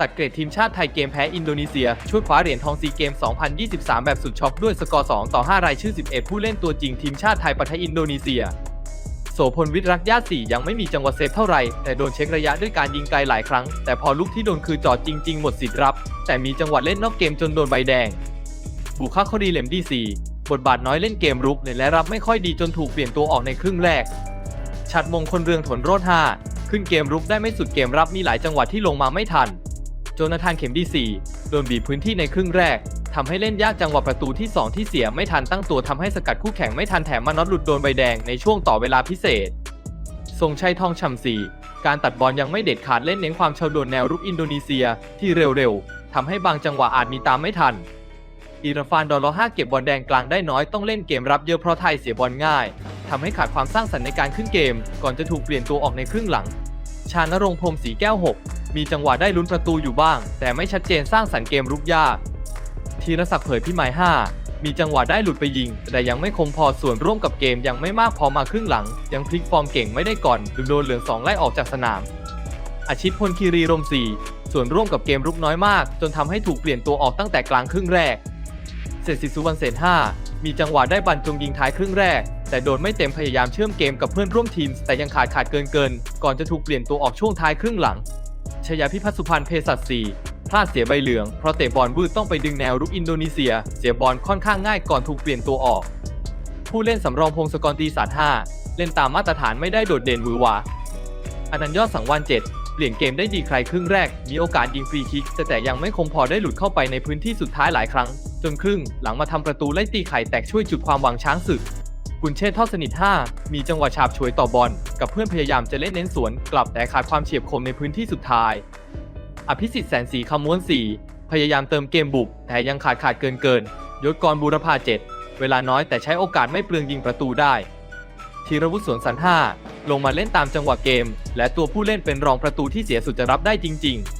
ตัดเกรดทีมชาติไทยเกมแพ้อินโดนีเซีย ช่วยคว้าเหรียญทองซีเกม 2023 แบบสุดช็อกด้วยสกอร์ 2 ต่อ 5 รายชื่อ 11 ผู้เล่นตัวจริงทีมชาติไทยปะทะอินโดนีเซีย โสพลวิทย์รักญาติสี่ยังไม่มีจังหวะเซฟเท่าไหร่ แต่โดนเช็คระยะด้วยการยิงไกลหลายครั้ง แต่พอลูกที่โดนคือจอดจริง ๆ หมดสิทธิ์รับ แต่มีจังหวะเล่นนอกเกมจนโดนใบแดง บุคคาคดีเหลมดีสีบทบาทน้อยเล่นเกมรุกเล่และรับไม่ค่อยดีจนถูกเปลี่ยนตัวออกในครึ่งแรกชัดมงคลเรืองถนโรดห้าขึ้นเกมรุกได้ไม่สุดเกมรับมีหลายจังหวะที่ลงมาไม่ทัน จนาธานเข็มดีสี่โดนบีบพื้นที่ในครึ่งแรกทำให้เล่นยากจังหวะประตูที่ 2 ที่เสียไม่ทันตั้งตัวทำให้สกัดคู่แข่งไม่ทันแถมมาน็อตหลุดโดนใบแดงในช่วงต่อเวลาพิเศษ ทรงชัยทองฉ่ำสีการตัดบอลยังไม่เด็ดขาดเล่นเน้นความเฉาโดดแนวรุกอินโดนีเซียที่เร็วๆทำให้บางจังหวะอาจมีตามไม่ทัน อีราฟานดอลลห้าเก็บบอลแดงกลางได้น้อยต้องเล่นเกมรับเยอะเพราะไทยเสียบอลง่ายทำให้ขาดความสร้างสรรค์ในการขึ้นเกม ก่อนจะถูกเปลี่ยนตัวออกในครึ่งหลัง ชานรงค์พรมสีแก้ว 6 มีจังหวะได้ลุ้นประตูอยู่บ้าง แต่ไม่ชัดเจนสร้างสรรค์เกมรุกยากธีรศักดิ์เผยพิมาย 5 มีจังหวะได้หลุดไปยิง แต่ยังไม่คงพอส่วนร่วมกับเกมยังไม่มากพอมาครึ่งหลัง ยังพลิกฟอร์มเก่งไม่ได้ก่อนโดนเหลืองสองไล่ออกจากสนามอาชิตพลคีรีรมสีส่วนร่วมกับเกมรุกน้อยมาก จนทำให้ถูกเปลี่ยนตัวออกตั้งแต่กลางครึ่งแรกเสร็จสิสุวรรณเศษ5มีจังหวะได้บรรจงยิงท้ายครึ่งแรก แต่โดนไม่เต็มพยายามเชื่อมเกมกับเพื่อนร่วมทีม แต่ยังขาดขาดเกินเกิน ก่อนจะถูกเปลี่ยนตัวออกช่วงท้ายครึ่งหลัง ชยาพิพัฒน์สุพรรณเภสัชสีพลาดเสียใบเหลือง เพราะเตะบอลวืดต้องไปดึงแนวรุกอินโดนีเซีย เสียบอลค่อนข้างง่ายก่อนถูกเปลี่ยนตัวออก ผู้เล่นสำรองพงศกรตีสาร5เล่นตามมาตรฐานไม่ได้โดดเด่นหวือหวาอนันยอดสังวาน7เปลี่ยนเกมได้ดีใครครึ่งแรก มีโอกาสยิงฟรีคิก แต่แต่ยังไม่คงพอได้หลุดเข้าไปในพื้นที่สุดท้ายหลายครั้ง จนครึ่งหลังมาทำประตูไล่ตีไข่แตกช่วยจุดความหวังช้างศึก กุนเชษฐ์ทอดสนิท 5 มีจังหวะฉาบฉวยต่อบอล กับเพื่อนพยายามจะเล่นเน้นสวนกลับแต่ขาดความเฉียบคมในพื้นที่สุดท้าย อภิสิทธิ์แสนสีคำม้วน 4 พยายามเติมเกมบุก แต่ยังขาดขาดเกินเกิน ยศกรบูรพา 7 เวลาน้อยแต่ใช้โอกาสไม่เปลืองยิงประตูได้ธีรวุฒิสวนสัน5ลงมาเล่นตามจังหวะเกม และตัวผู้เล่นเป็นรองประตูที่เสียสุดจะรับได้จริง ๆ